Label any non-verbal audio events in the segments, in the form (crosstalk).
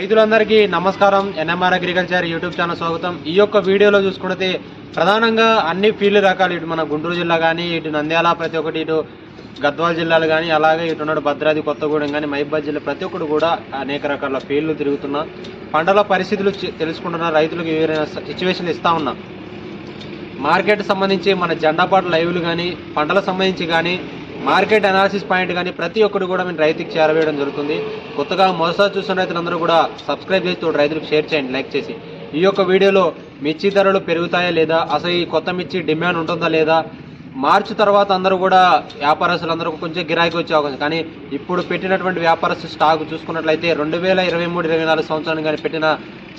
రైతులందరికీ నమస్కారం. NMR agriculture YouTube channel స్వాగతం. ఈ యొక్క వీడియోలో చూసుకుంటే ప్రధానంగా అన్ని ఫీల్డ్ రకాలు ఇటు మన గుంటూరు జిల్లా కానీ ఇటు నంద్యాల ప్రతి ఒక్కటి ఇటు గద్వాల జిల్లాలు కానీ అలాగే ఇటు ఉన్నాడు భద్రాద్రి కొత్తగూడెం కానీ మహిబాద్ జిల్లా ప్రతి ఒక్కటి కూడా అనేక రకాల ఫీల్డ్లు తిరుగుతున్నా. పంటల పరిస్థితులు తెలుసుకుంటున్న రైతులకు ఏవైనా సిచ్యువేషన్లు ఇస్తా ఉన్నా. మార్కెట్ సంబంధించి మన జెండాపాటు లైవ్లు కానీ పంటలకు సంబంధించి కానీ మార్కెట్ అనాలిసిస్ పాయింట్ కానీ ప్రతి ఒక్కటి కూడా మేము రైతుకి చేరవేయడం జరుగుతుంది. కొత్తగా మొదటిసారి చూస్తున్న రైతులందరూ కూడా సబ్స్క్రైబ్ చేసి రైతులకు షేర్ చేయండి లైక్ చేసి. ఈ యొక్క వీడియోలో మిర్చి ధరలు పెరుగుతాయా లేదా అసలు ఈ కొత్త మిర్చి డిమాండ్ ఉంటుందా లేదా మార్చి తర్వాత అందరూ కూడా వ్యాపారస్తులందరూ కొంచెం గిరాకీ వచ్చే అవకాశం. కానీ ఇప్పుడు పెట్టినటువంటి వ్యాపారస్తు స్టాక్ చూసుకున్నట్లయితే రెండు వేల ఇరవై మూడు ఇరవై నాలుగు సంవత్సరానికి కానీ పెట్టిన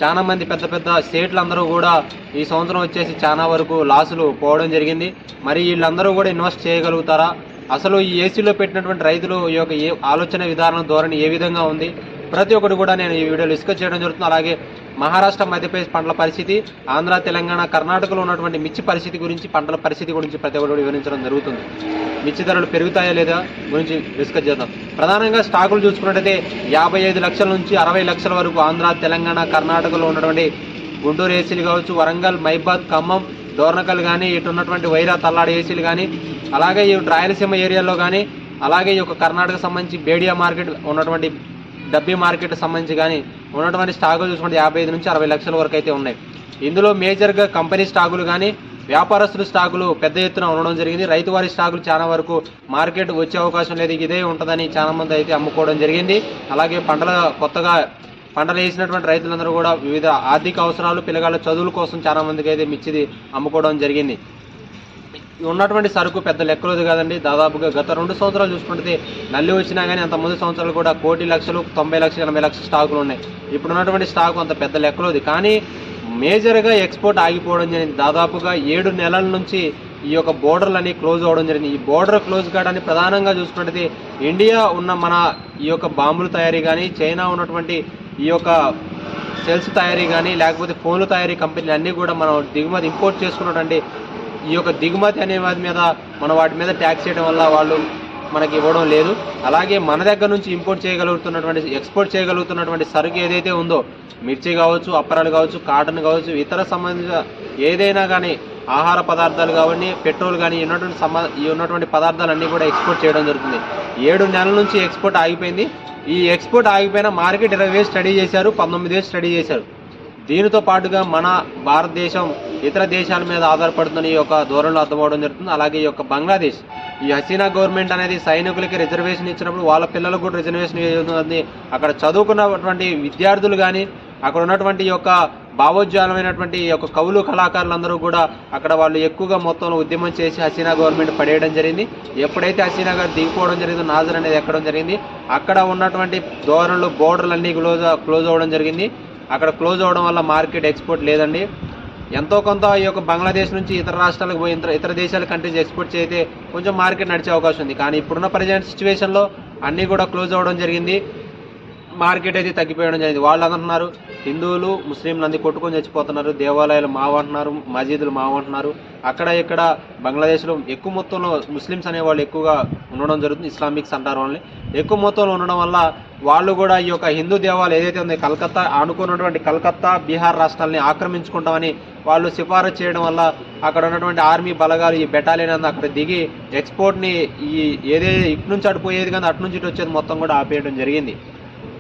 చాలా మంది పెద్ద పెద్ద స్టేట్లు అందరూ కూడా ఈ సంవత్సరం వచ్చేసి చాలా వరకు లాసులు పోవడం జరిగింది. మరి వీళ్ళందరూ కూడా ఇన్వెస్ట్ చేయగలుగుతారా? అసలు ఈ ఏసీలో పెట్టినటువంటి రైతులు ఈ యొక్క ఏ ఆలోచన విధానం ధోరణి ఏ విధంగా ఉంది? ప్రతి ఒక్కటి కూడా నేను ఈ వీడియోలో డిస్కస్ చేయడం జరుగుతుంది. అలాగే మహారాష్ట్ర మధ్యప్రదేశ్ పంటల పరిస్థితి ఆంధ్ర తెలంగాణ కర్ణాటకలో ఉన్నటువంటి మిర్చి పరిస్థితి గురించి పంటల పరిస్థితి గురించి ప్రతి ఒక్కరు వివరించడం జరుగుతుంది. మిర్చి ధరలు పెరుగుతాయా లేదా గురించి డిస్కస్ చేద్దాం. ప్రధానంగా స్టాకులు చూసుకున్నట్టయితే యాభై ఐదు లక్షల నుంచి అరవై లక్షల వరకు ఆంధ్ర తెలంగాణ కర్ణాటకలో ఉన్నటువంటి గుంటూరు ఏసీలు కావచ్చు వరంగల్ మైబాద్ ఖమ్మం దోర్నకల్ కానీ ఇటు ఉన్నటువంటి వైరా తల్లాడ ఏసీలు కానీ అలాగే ఈ రాయలసీమ ఏరియాలో కానీ అలాగే ఈ యొక్క కర్ణాటక సంబంధించి బేడియా మార్కెట్ ఉన్నటువంటి డబ్బీ మార్కెట్ సంబంధించి కానీ ఉన్నటువంటి స్టాకులు చూసుకుంటే యాభై ఐదు నుంచి అరవై లక్షల వరకు అయితే ఉన్నాయి. ఇందులో మేజర్గా కంపెనీ స్టాకులు కానీ వ్యాపారస్తుల స్టాకులు పెద్ద ఎత్తున ఉండడం జరిగింది. రైతు వారి స్టాకులు చాలా వరకు మార్కెట్ వచ్చే అవకాశం లేదు. ఇదే ఉంటుందని చాలా మంది అయితే అమ్ముకోవడం జరిగింది. అలాగే పంటల కొత్తగా పంటలు వేసినటువంటి రైతులందరూ కూడా వివిధ ఆర్థిక అవసరాలు పిల్లగాళ్ళ చదువుల కోసం చాలా మందికి అయితే మిర్చిది అమ్ముకోవడం జరిగింది. ఉన్నటువంటి సరుకు పెద్ద లెక్కలోది కాదండి. దాదాపుగా గత రెండు సంవత్సరాలు చూసుకుంటే నల్లి వచ్చినా కానీ అంత ముందు సంవత్సరాలు కూడా కోటి లక్షలు తొంభై లక్షలు ఎనభై లక్షల స్టాకులు ఉన్నాయి. ఇప్పుడు ఉన్నటువంటి స్టాక్ అంత పెద్ద లెక్కలోది కానీ మేజర్గా ఎక్స్పోర్ట్ ఆగిపోవడం జరిగింది. దాదాపుగా ఏడు నెలల నుంచి ఈ యొక్క బోర్డర్లు అనేవి క్లోజ్ అవ్వడం జరిగింది. ఈ బోర్డర్ క్లోజ్ కావడానికి ప్రధానంగా చూసుకున్నది ఇండియా ఉన్న మన ఈ యొక్క బాంబుల తయారీ కానీ చైనా ఉన్నటువంటి ఈ యొక్క సెల్స్ తయారీ కానీ లేకపోతే ఫోన్ల తయారీ కంపెనీలు అన్నీ కూడా మనం దిగుమతి ఇంపోర్ట్ చేసుకున్నటువంటి ఈ యొక్క దిగుమతి అనే వాటి మీద మనం వాటి మీద ట్యాక్స్ చేయడం వల్ల వాళ్ళు మనకి ఇవ్వడం లేదు. అలాగే మన దగ్గర నుంచి ఇంపోర్ట్ చేయగలుగుతున్నటువంటి ఎక్స్పోర్ట్ చేయగలుగుతున్నటువంటి సరుకు ఏదైతే ఉందో మిర్చి కావచ్చు అప్పరాలు కావచ్చు కాటన్ కావచ్చు ఇతర సంబంధించిన ఏదైనా కానీ ఆహార పదార్థాలు కావండి పెట్రోల్ కానీ ఉన్నటువంటి ఈ ఉన్నటువంటి పదార్థాలన్నీ కూడా ఎక్స్పోర్ట్ చేయడం జరుగుతుంది. ఏడు నెలల నుంచి ఎక్స్పోర్ట్ ఆగిపోయింది. ఈ ఎక్స్పోర్ట్ ఆగిపోయిన మార్కెట్ ఇరవై వేలు స్టడీ చేశారు పంతొమ్మిది వేలు స్టడీ చేశారు. దీనితో పాటుగా మన భారతదేశం ఇతర దేశాల మీద ఆధారపడుతున్న ఈ యొక్క ధోరణిలో అర్థమవడం జరుగుతుంది. అలాగే ఈ యొక్క బంగ్లాదేశ్ ఈ హసీనా గవర్నమెంట్ అనేది సైనికులకి రిజర్వేషన్ ఇచ్చినప్పుడు వాళ్ళ పిల్లలకు కూడా రిజర్వేషన్ ఇవ్వనుంది అక్కడ చదువుకున్నటువంటి విద్యార్థులు కానీ అక్కడ ఉన్నటువంటి యొక్క భావోజ్వలమైనటువంటి యొక్క కవులు కళాకారులందరూ కూడా అక్కడ వాళ్ళు ఎక్కువగా మొత్తంలో ఉద్యమం చేసి హసీనా గవర్నమెంట్ పడేయడం జరిగింది. ఎప్పుడైతే హసీనా గారు దిగిపోవడం జరిగిందో నాజర్ అనేది ఎక్కడం జరిగింది. అక్కడ ఉన్నటువంటి ధోరణులు బోర్డర్లన్నీ క్లోజ్ క్లోజ్ అవ్వడం జరిగింది. అక్కడ క్లోజ్ అవ్వడం వల్ల మార్కెట్ ఎక్స్పోర్ట్ లేదండి. ఎంతో కొంత ఈ యొక్క బంగ్లాదేశ్ నుంచి ఇతర రాష్ట్రాలకు పోయి ఇతర ఇతర దేశాల కంట్రీస్ ఎక్స్పోర్ట్ చేస్తే కొంచెం మార్కెట్ నడిచే అవకాశం ఉంది. కానీ ఇప్పుడున్న ప్రజెంట్ సిచ్యువేషన్లో అన్నీ కూడా క్లోజ్ అవ్వడం జరిగింది. మార్కెట్ అయితే తగ్గిపోయడం జరిగింది. వాళ్ళు అంటున్నారు హిందువులు ముస్లింలు అంది కొట్టుకొని చచ్చిపోతున్నారు దేవాలయాలు మావంటున్నారు మసీదులు మావంటున్నారు. అక్కడ ఇక్కడ బంగ్లాదేశ్లో ఎక్కువ మొత్తంలో ముస్లిమ్స్ అనేవాళ్ళు ఎక్కువగా ఉండడం జరుగుతుంది ఇస్లామిక్స్ అంటారు వాళ్ళని ఎక్కువ మొత్తంలో ఉండడం వల్ల వాళ్ళు కూడా ఈ యొక్క హిందూ దేవాలయం ఏదైతే ఉందో కలకత్తా అనుకున్నటువంటి కలకత్తా బీహార్ రాష్ట్రాలని ఆక్రమించుకుంటామని వాళ్ళు సిఫారసు చేయడం వల్ల అక్కడ ఉన్నటువంటి ఆర్మీ బలగాలు ఈ బెటాలియన్ అంతా అక్కడ దిగి ఎక్స్పోర్ట్ని ఈ ఏదే ఇటు నుంచి అడిపోయేది కానీ అటు నుంచి ఇటు వచ్చేది మొత్తం కూడా ఆపేయడం జరిగింది.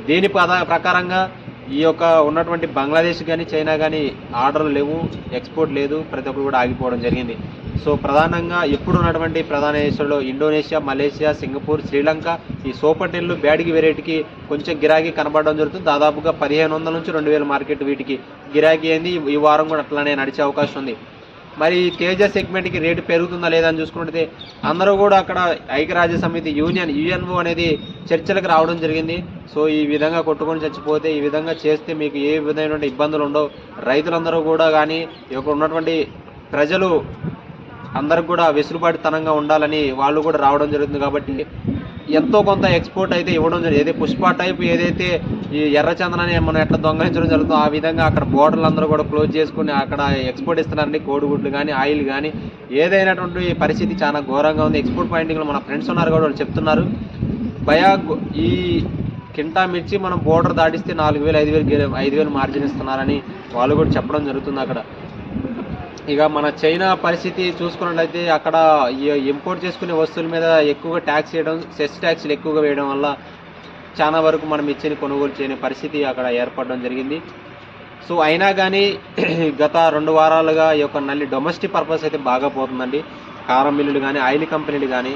దీని ప్రకారంగా ఈ యొక్క ఉన్నటువంటి బంగ్లాదేశ్ కానీ చైనా కానీ ఆర్డర్లు లేవు ఎక్స్పోర్ట్ లేదు ప్రతి ఒక్కరు కూడా ఆగిపోవడం జరిగింది. సో ప్రధానంగా ఇప్పుడు ఉన్నటువంటి ప్రధాన దేశాల్లో ఇండోనేషియా మలేషియా సింగపూర్ శ్రీలంక ఈ సోపర్ టెన్లు బ్యాడ్కి వెరైటీకి కొంచెం గిరాకీ కనబడడం జరుగుతుంది. దాదాపుగా పదిహేను వందల నుంచి రెండు వేల మార్కెట్ వీటికి గిరాకీ అయింది. ఈ- వారం కూడా అట్లానే నడిచే అవకాశం ఉంది. మరి తేజ సెగ్మెంట్కి రేటు పెరుగుతుందా లేదా అని చూసుకుంటే అందరూ కూడా అక్కడ ఐక్యరాజ్య సమితి యూనియన్ యుఎన్ఓ అనేది చర్చలకు రావడం జరిగింది. సో ఈ విధంగా కొట్టుకొని చచ్చిపోతే ఈ విధంగా చేస్తే మీకు ఏ విధమైనటువంటి ఇబ్బందులు ఉండవు. రైతులందరూ కూడా కానీ ఇక్కడ ఉన్నటువంటి ప్రజలు అందరికి కూడా వెసులుబాటుతనంగా ఉండాలని వాళ్ళు కూడా రావడం జరుగుతుంది కాబట్టి ఎంతో కొంత ఎక్స్పోర్ట్ అయితే ఇవ్వడం జరిగింది ఏదైతే పుష్ప టైప్ ఏదైతే ఈ ఎర్రచందనాన్ని మనం ఎట్లా దొంగలించడం జరుగుతుందో ఆ విధంగా అక్కడ బోర్డర్లు అందరూ కూడా క్లోజ్ చేసుకుని అక్కడ ఎక్స్పోర్ట్ ఇస్తున్నారండి. కోడిగుడ్లు కానీ ఆయిల్ కానీ ఏదైనటువంటి పరిస్థితి చాలా ఘోరంగా ఉంది. ఎక్స్పోర్ట్ పాయింటింగ్లో మన ఫ్రెండ్స్ ఉన్నారు కూడా చెప్తున్నారు. భయా ఈ కింటా మిర్చి మనం బోర్డర్ దాటిస్తే నాలుగు వేలు ఐదు వేలు గే- ఐదు వేలు మార్జిన్ ఇస్తున్నారని వాళ్ళు కూడా చెప్పడం జరుగుతుంది అక్కడ. ఇక మన చైనా పరిస్థితి చూసుకున్నట్లయితే అక్కడ ఇంపోర్ట్ చేసుకునే వస్తువుల మీద ఎక్కువగా ట్యాక్స్ వేయడం సెస్ ట్యాక్స్లు ఎక్కువగా వేయడం వల్ల చాలా వరకు మనం మిర్చిని కొనుగోలు చేయని పరిస్థితి అక్కడ ఏర్పడడం జరిగింది. సో అయినా కానీ (clears throat) గత రెండు వారాలుగా ఈ యొక్క నల్లి డొమెస్టిక్ పర్పస్ అయితే బాగా పోతుందండి. కారం మిల్లులు కానీ ఆయిల్ కంపెనీలు కానీ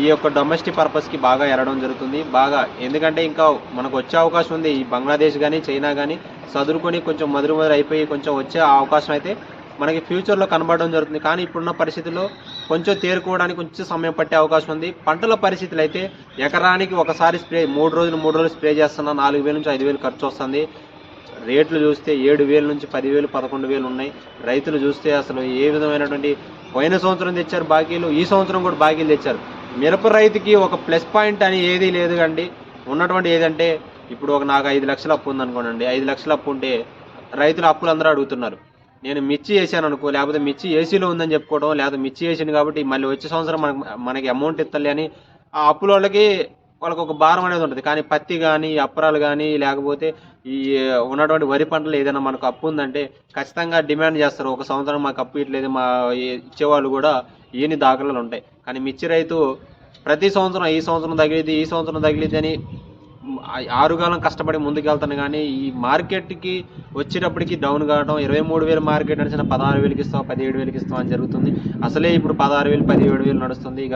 ఈ యొక్క డొమెస్టిక్ పర్పస్కి బాగా ఎరడం జరుగుతుంది. బాగా ఎందుకంటే ఇంకా మనకు వచ్చే అవకాశం ఉంది. ఈ బంగ్లాదేశ్ కానీ చైనా కానీ చదువుకొని కొంచెం మధుర మధుర అయిపోయి కొంచెం వచ్చే అవకాశం అయితే మనకి ఫ్యూచర్లో కనబడడం జరుగుతుంది. కానీ ఇప్పుడున్న పరిస్థితుల్లో కొంచెం తేరుకోవడానికి కొంచెం సమయం పట్టే అవకాశం ఉంది. పంటల పరిస్థితులు అయితే ఎకరానికి ఒకసారి స్ప్రే మూడు రోజులు మూడు రోజులు స్ప్రే చేస్తున్నా నాలుగు వేల నుంచి ఐదు వేలు ఖర్చు వస్తుంది. రేట్లు చూస్తే ఏడు వేల నుంచి పదివేలు పదకొండు వేలు ఉన్నాయి. రైతులు చూస్తే అసలు ఏ విధమైనటువంటి పోయిన సంవత్సరం తెచ్చారు బాకీలు ఈ సంవత్సరం కూడా బాకీలు తెచ్చారు. మిరప రైతుకి ఒక ప్లస్ పాయింట్ అని ఏదీ లేదు అండి ఉన్నటువంటి ఏదంటే ఇప్పుడు ఒక నాకు ఐదు లక్షల అప్పు ఉందనుకోండి ఐదు లక్షల అప్పు ఉంటే రైతులు అప్పులు అందరూ అడుగుతున్నారు. నేను మిర్చి వేసాను అనుకో లేకపోతే మిర్చి ఏసీలో ఉందని చెప్పుకోవడం లేకపోతే మిర్చి వేసింది కాబట్టి మళ్ళీ వచ్చే సంవత్సరం మనకి మనకి అమౌంట్ ఇస్తలే అని ఆ అప్పుల వాళ్ళకి వాళ్ళకి ఒక భారం అనేది ఉంటుంది. కానీ పత్తి కానీ అప్పరాలు కానీ లేకపోతే ఈ ఉన్నటువంటి వరి పంటలు ఏదైనా మనకు అప్పు ఉందంటే ఖచ్చితంగా డిమాండ్ చేస్తారు. ఒక సంవత్సరం మాకు అప్పు ఇట్లేదు మా ఇచ్చేవాళ్ళు కూడా ఏని దాఖలాలు ఉంటాయి. కానీ మిర్చి రైతు ప్రతి సంవత్సరం ఈ సంవత్సరం తగిలిది ఈ సంవత్సరం తగిలిద్ది అని ఆరుగాలం కష్టపడి ముందుకెళ్తాను కానీ ఈ మార్కెట్కి వచ్చేటప్పటికి డౌన్ కావడం ఇరవై మూడు వేలు మార్కెట్ నడిచిన పదహారు వేలకి ఇస్తాం పదిహేడు వేలకి ఇస్తాం అని జరుగుతుంది. అసలే ఇప్పుడు పదహారు వేలు పదిహేడు వేలు నడుస్తుంది. ఇక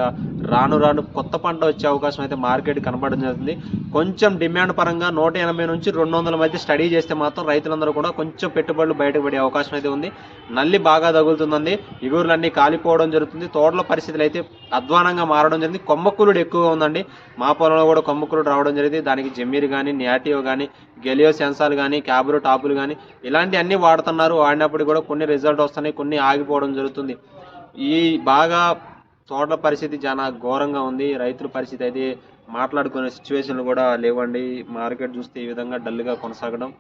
రాను రాను కొత్త పంట వచ్చే అవకాశం అయితే మార్కెట్ కనబడడం జరుగుతుంది. కొంచెం డిమాండ్ పరంగా నూట ఎనభై నుంచి రెండు వందల మధ్య స్టడీ చేస్తే మాత్రం రైతులందరూ కూడా కొంచెం పెట్టుబడులు బయటకు పడే అవకాశం అయితే ఉంది. నల్లి బాగా తగులుతుందండి. ఇగురులన్నీ కాలిపోవడం జరుగుతుంది. తోటల పరిస్థితులు అయితే అధ్వానంగా మారడం జరిగింది. కొమ్మకూలుడు ఎక్కువగా ఉందండి. మా పొలంలో కూడా కొమ్మకూలుడు రావడం జరిగింది. దానికి జమీర్ కానీ నియాటియో కానీ గెలియో సెన్సార్ కానీ క్యాబ్రో టాపులు కానీ ఇలాంటివన్నీ వాడుతున్నారు. వాడినప్పుడు కూడా కొన్ని రిజల్ట్ వస్తున్నాయి కొన్ని ఆగిపోవడం జరుగుతుంది. ఈ బాగా తోటల పరిస్థితి చాలా ఘోరంగా ఉంది. రైతుల పరిస్థితి అయితే మాట్లాడుకునే సిచ్యువేషన్లు కూడా లేవండి. మార్కెట్ చూస్తే ఈ విధంగా డల్గా కొనసాగడం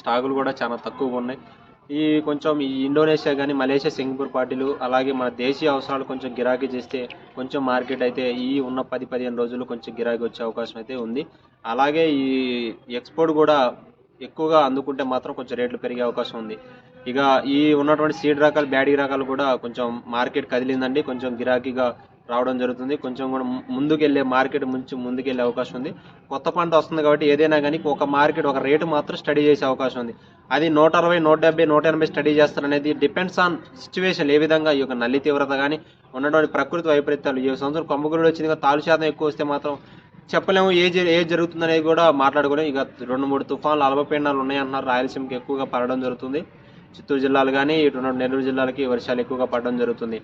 స్టాకులు కూడా చాలా తక్కువగా ఉన్నాయి. ఈ కొంచెం ఈ ఇండోనేషియా కానీ మలేషియా సింగపూర్ పార్టీలు అలాగే మన దేశీయ అవసరాలు కొంచెం గిరాకీ చేస్తే కొంచెం మార్కెట్ అయితే ఈ ఉన్న పది పదిహేను రోజులు కొంచెం గిరాకీ వచ్చే అవకాశం అయితే ఉంది. అలాగే ఈ ఎక్స్పోర్ట్ కూడా ఎక్కువగా అందుకుంటే మాత్రం కొంచెం రేట్లు పెరిగే అవకాశం ఉంది. ఇక ఈ ఉన్నటువంటి సీడ్ రకాలు బ్యాడీ రకాలు కూడా కొంచెం మార్కెట్ కదిలిందండి. కొంచెం గిరాకీగా రావడం జరుగుతుంది. కొంచెం కూడా ముందుకెళ్ళే మార్కెట్ ముంచి ముందుకెళ్ళే అవకాశం ఉంది. కొత్త పంట వస్తుంది కాబట్టి ఏదైనా కానీ ఒక మార్కెట్ ఒక రేటు మాత్రం స్టడీ చేసే అవకాశం ఉంది. అది నూట అరవై నూట డెబ్బై నూట ఎనభై స్టడీ చేస్తారనేది డిపెండ్స్ ఆన్ సిచ్యువేషన్. ఏ విధంగా ఈ యొక్క నల్లి తీవ్రత కానీ ఉన్నటువంటి ప్రకృతి వైపరీత్యాలు ఈ సంవత్సరం కొమ్మగురుడు వచ్చింది కదా, తాలు శాతం ఎక్కువ వస్తే మాత్రం చెప్పలేము ఏ జ- ఏ జరుగుతుందనేది కూడా మాట్లాడుకోలేము. ఇక రెండు మూడు తుఫాన్లు అలవపీడనాలు ఉన్నాయంటున్నారు. రాయలసీమకి ఎక్కువగా పడడం జరుగుతుంది. చిత్తూరు జిల్లాలు కానీ ఇటు నెల్లూరు జిల్లాలకి వర్షాలు ఎక్కువగా పడడం జరుగుతుంది.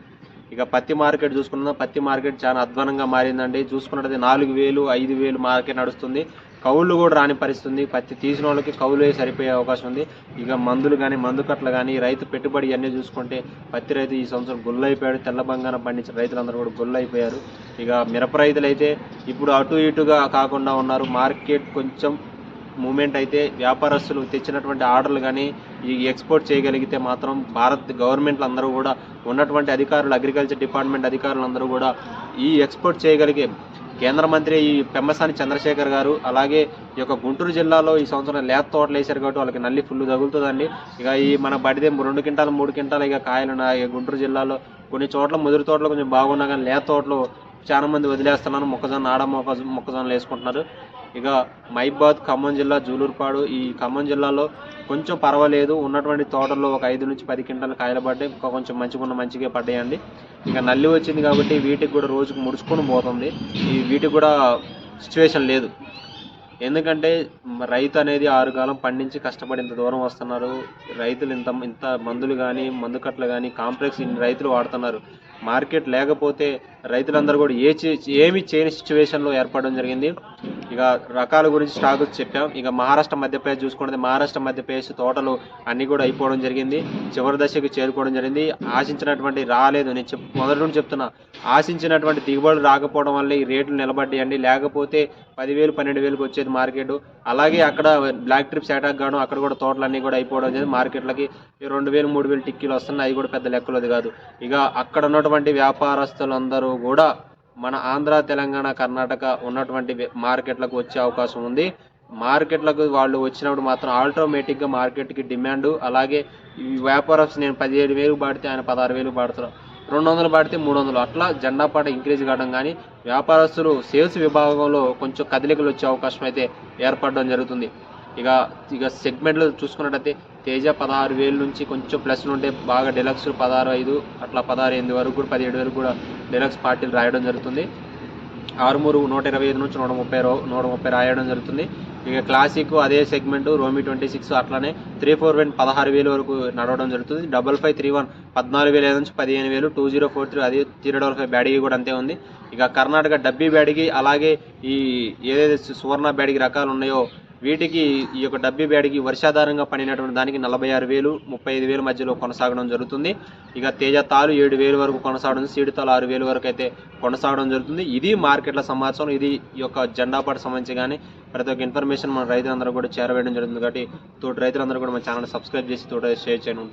ఇక పత్తి మార్కెట్ చూసుకున్నా. పత్తి మార్కెట్ చాలా అధ్వానంగా మారిందండి. చూసుకున్నట్లయితే నాలుగు వేలు ఐదు వేలు మార్కెట్ నడుస్తుంది. కౌళ్ళు కూడా రాని పరిస్థితుంది. పత్తి తీసిన వాళ్ళకి కౌలు సరిపోయే అవకాశం ఉంది. ఇక మందులు కానీ మందు కట్టలు కానీ రైతు పెట్టుబడి అన్నీ చూసుకుంటే పత్తి రైతు ఈ సంవత్సరం గొల్లు అయిపోయాడు తెల్ల బంగారం పండించిన రైతులందరూ కూడా గొల్లు అయిపోయారు ఇక మిరప రైతులు అయితే ఇప్పుడు అటు ఇటుగా కాకుండా ఉన్నారు. మార్కెట్ కొంచెం మూమెంట్ అయితే వ్యాపారస్తులు తెచ్చినటువంటి ఆర్డర్లు కానీ ఈ ఎక్స్పోర్ట్ చేయగలిగితే మాత్రం భారత్ గవర్నమెంట్లు అందరూ కూడా ఉన్నటువంటి అధికారులు అగ్రికల్చర్ డిపార్ట్మెంట్ అధికారులు అందరూ కూడా ఈ ఎక్స్పోర్ట్ చేయగలిగే కేంద్ర మంత్రి ఈ పెమ్మసాని చంద్రశేఖర్ గారు అలాగే ఈ యొక్క గుంటూరు జిల్లాలో ఈ సంవత్సరం లేత తోటలు వేశారు కాబట్టి వాళ్ళకి నల్లి ఫుల్ తగులుతుందండి. ఇక ఈ మన బడిదే రెండు క్వింటాలు మూడు క్వింటాలు ఇక కాయలు ఇక గుంటూరు జిల్లాలో కొన్ని చోట్ల ముదురు తోటలు కొంచెం బాగున్నా కానీ లేత తోటలు చాలా మంది వదిలేస్తున్నారు మొక్కజొన్న ఆడ మొక్క మొక్కజొన్నలు వేసుకుంటున్నారు. ఇక మైబాద్ ఖమ్మం జిల్లా జూలూరుపాడు ఈ ఖమ్మం జిల్లాలో కొంచెం పర్వాలేదు. ఉన్నటువంటి తోటల్లో ఒక ఐదు నుంచి పది క్వింటాలు కాయలు పడ్డాయి. ఇంకా కొంచెం మంచిగా ఉన్న మంచిగా పడ్డాయండి. ఇక నల్లి వచ్చింది కాబట్టి వీటికి కూడా రోజుకు ముడుచుకొని పోతుంది. ఈ వీటికి కూడా సిచ్యువేషన్ లేదు. ఎందుకంటే రైతు అనేది ఆరు కాలం పండించి కష్టపడి ఇంత దూరం వస్తున్నారు. రైతులు ఇంత ఇంత మందులు కానీ మందు కట్టలు కానీ కాంప్లెక్స్ ఇన్ని రైతులు వాడుతున్నారు. మార్కెట్ లేకపోతే రైతులందరూ కూడా ఏ ఏమి చేయని సిచ్యువేషన్లో ఏర్పడడం జరిగింది. ఇక రకాల గురించి స్టాక్ చెప్పాం. ఇక మహారాష్ట్ర మధ్యప్రదేశ్ చూసుకుంటే మహారాష్ట్ర మధ్యప్రదేశ్ తోటలు అన్నీ కూడా అయిపోవడం జరిగింది. చివరి దశకు చేరుకోవడం జరిగింది. ఆశించినటువంటి రాలేదు. నేను చెప్ మొదటి నుండి చెప్తున్నా. ఆశించినటువంటి దిగుబడులు రాకపోవడం వల్ల ఈ రేట్లు నిలబడ్డాయండి. లేకపోతే పదివేలు పన్నెండు వేలకు వచ్చేది మార్కెట్ అలాగే అక్కడ బ్లాక్ ట్రిప్స్ అటాక్ గాను అక్కడ కూడా తోటలు అన్నీ కూడా అయిపోవడం జరిగింది. మార్కెట్లకి రెండు వేలు మూడు వేలు టిక్కీలు వస్తున్నాయి అవి కూడా పెద్ద లెక్కలది కాదు. ఇక అక్కడ ఉన్నటువంటి వ్యాపారస్తులందరూ కూడా మన ఆంధ్ర తెలంగాణ కర్ణాటక ఉన్నటువంటి మార్కెట్లకు వచ్చే అవకాశం ఉంది. మార్కెట్లకు వాళ్ళు వచ్చినప్పుడు మాత్రం ఆటోమేటిక్గా మార్కెట్కి డిమాండ్ అలాగే ఈ వ్యాపారస్ నేను పదిహేడు వేలు పాడితే ఆయన పదహారు వేలు పడతారు. రెండు వందలు పడితే మూడు వందలు. అట్లా జెండా పాట ఇంక్రీజ్ కావడం కానీ వ్యాపారస్తులు సేల్స్ విభాగంలో కొంచెం కదలికలు వచ్చే అవకాశం అయితే ఏర్పడడం జరుగుతుంది. ఇక ఇక సెగ్మెంట్లో చూసుకున్నట్టయితే తేజ పదహారు వేలు నుంచి కొంచెం ప్లస్లు ఉంటే బాగా డెలక్స్ పదహారు ఐదు అట్లా పదహారు ఎనిమిది వరకు కూడా పదిహేడు వరకు కూడా డెలక్స్ పార్టీలు రాయడం జరుగుతుంది. ఆరుమూరు నూట ఇరవై ఐదు నుంచి నూట ముప్పై రో నూట ముప్పై రాయడం జరుగుతుంది. ఇక క్లాసిక్ అదే సెగ్మెంట్ రోమి ట్వంటీ సిక్స్ అట్లానే త్రీ ఫోర్ వన్ పదహారు వేలు వరకు నడవడం జరుగుతుంది. డబల్ ఫైవ్ త్రీ వన్ పద్నాలుగు వేల ఐదు నుంచి పదిహేను వేలు టూ జీరో ఫోర్ త్రీ అదే త్రీ డబల్ ఫైవ్ బ్యాడిగి కూడా అంతే ఉంది. ఇక కర్ణాటక డబ్బీ బ్యాడిగి అలాగే ఈ ఏదైతే సువర్ణ బ్యాడిగి రకాలు ఉన్నాయో వీటికి ఈ యొక్క డబ్బీ బ్యాడ్కి వర్షాధారంగా పడినటువంటి దానికి నలభై ఆరు వేలు ముప్పై ఐదు వేల మధ్యలో కొనసాగడం జరుగుతుంది. ఇక తేజ తాలు ఏడు వేలు వరకు కొనసాగడం సీడు తాలు ఆరు వేలు వరకు అయితే కొనసాగడం జరుగుతుంది. ఇది మార్కెట్ల సమాచారం ఇది ఈ యొక్క జెండాపాట సంబంధించి కానీ ప్రతి ఒక్క ఇన్ఫర్మేషన్ మన రైతులందరూ కూడా చేరవేయడం జరుగుతుంది. కాబట్టి తోటి రైతులందరూ కూడా మన ఛానల్ సబ్స్క్రైబ్ చేసి తోట షేర్ చేయని ఉంటారు.